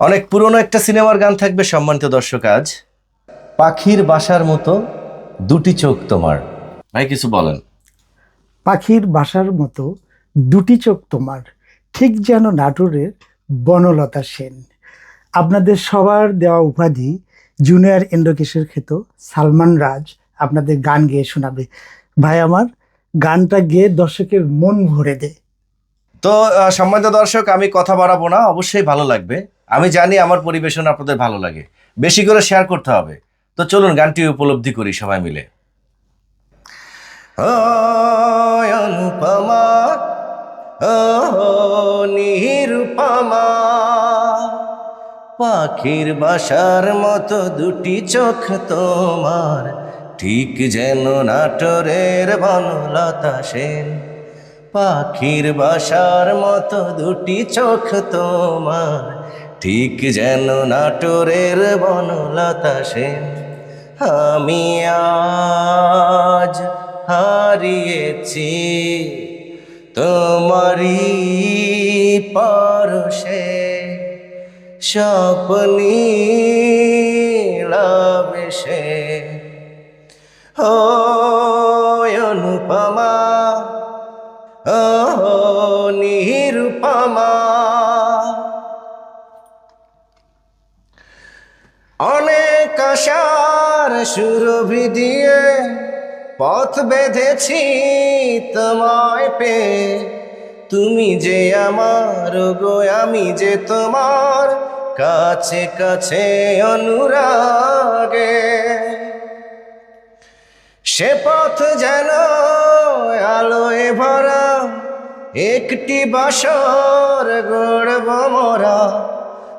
অনেক পুরনো একটা সিনেমার গান থাকবে সম্মানিত দর্শক আজ। পাখির বাসার মতো দুটি চোখ তোমার। ভাই কিছু বলেন। পাখির বাসার মতো দুটি চোখ তোমার ঠিক যেন নাটোরের বনলতা সেন। আপনাদের সবার দেওয়া উপাধি জুনিয়র ইন্দ্রকেশের খেত সালমান রাজ আপনাদের গান গেয়ে শোনাবে। ভাই আমার গানটা গেয়ে দর্শকের মন ভরে দে। তো সম্মানিত দর্শক আমি কথা বাড়াবো না অবশ্যই ভালো লাগবে। আমি জানি আমার পরিবেশন আপনাদের ভালো লাগে। বেশি করে শেয়ার করতে হবে। তো চলুন গানটি উপলব্ধি করি সবাই মিলে। নিরুপমা। পাখির বাসার মতো দুটি চোখ তোমার, ঠিক যেন নাটোরের বনলতা সেন। পাখির বাসার মতো দুটি চোখ তোমার ঠিক যেন নাটোরের বনলতা সেন। আমি আজ হারিয়েছি তোমারই পরশে। স্বপ্নি লাবেশে অনুপমা, ও নিরুপমা সুরভি দিয়ে পথ বেঁধেছি তোমায় পে তুমি যে আমার গো, আমি যে তোমার কাছে কাছে অনুরাগে। সে পথ যেন আলোয় ভরা, একটি বাসর গড়ব মরা।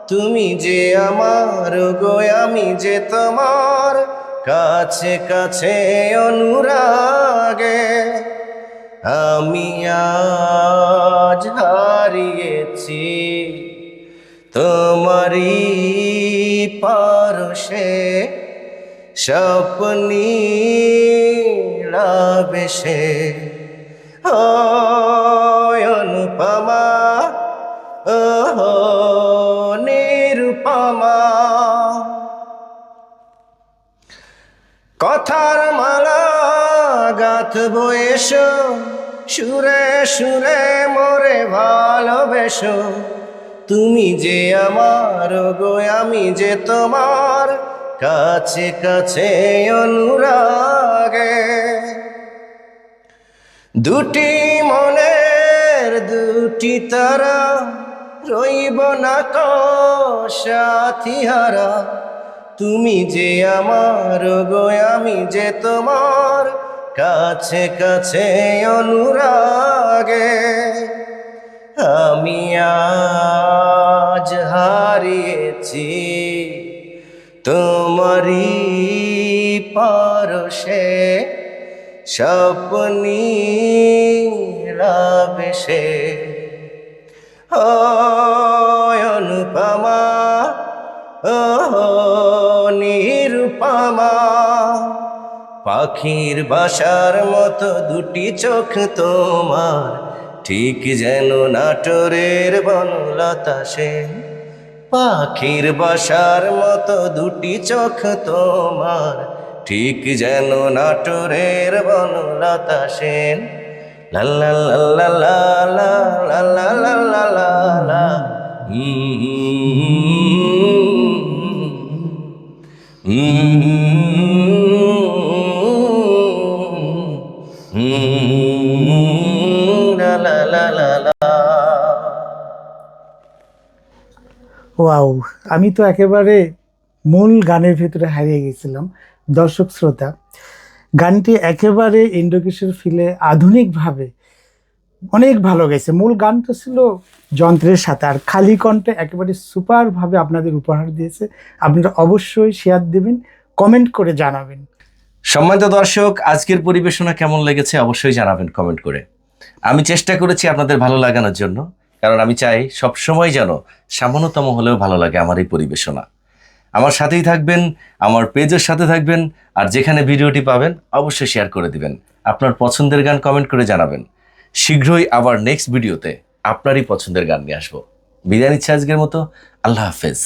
তুমি যে আমার গো, আমি যে তোমার কাছে কাছে অনুরাগে আমি আজ হারিয়েছি তোমারই পারশে। স্বপ্নি লাবেশে ও অনুপমা ও নিরুপমা। কথার মালা গাথবো এসো, সুরে সুরে মোরে ভালোবেসো। তুমি যে আমার গো, আমি যে তোমার কাছে কাছে অনুরাগে। দুটি মনের দুটি তারা রইব না হারা। তুমি যে আমার গো, আমি যে তোমার কাছে কাছে অনুরাগে। আমি আজ হারিয়েছি তোমারই পারসে স্বপ্নি লাবেশে ও পাখির বাসার মতো দুটি চোখ তোমার, ঠিক যেন নাটোরের বনলতা সে। পাখির বাসার মতো দুটি চোখ তোমার, ঠিক যেন নাটোরের বনলতা সেন লাল্লা লা ওয়াও, আমি তো একেবারে মূল গানের ভিতরে হারিয়ে গেছিলাম, দর্শক শ্রোতা। গানটি একেবারে ইন্দ্রকিশোর ফিলে আধুনিকভাবে অনেক ভালো গেছে। মূল গান তো ছিল যন্ত্রের সাথে, আর খালি কণ্ঠে একেবারে সুপারভাবে আপনাদের উপহার দিয়েছে। আপনারা অবশ্যই শেয়ার দেবেন, কমেন্ট করে জানাবেন। সম্মানিত দর্শক, আজকের পরিবেশনা কেমন লেগেছে অবশ্যই জানাবেন কমেন্ট করে। আমি চেষ্টা করেছি আপনাদের ভালো লাগানোর জন্য। কারণ আমি চাই সব সময় যেন সামান্যতম হলেও ভালো লাগে আমার এই পরিবেশনা। আমার সাথেই থাকবেন, আমার পেজের সাথে থাকবেন, আর যেখানে ভিডিওটি পাবেন অবশ্যই শেয়ার করে দিবেন। আপনার পছন্দের গান কমেন্ট করে জানাবেন। শীঘ্রই আবার নেক্সট ভিডিওতে আপনারই পছন্দের গান নিয়ে আসব। বিদায় নিচ্ছে আজকের মতো। আল্লাহ হাফেজ।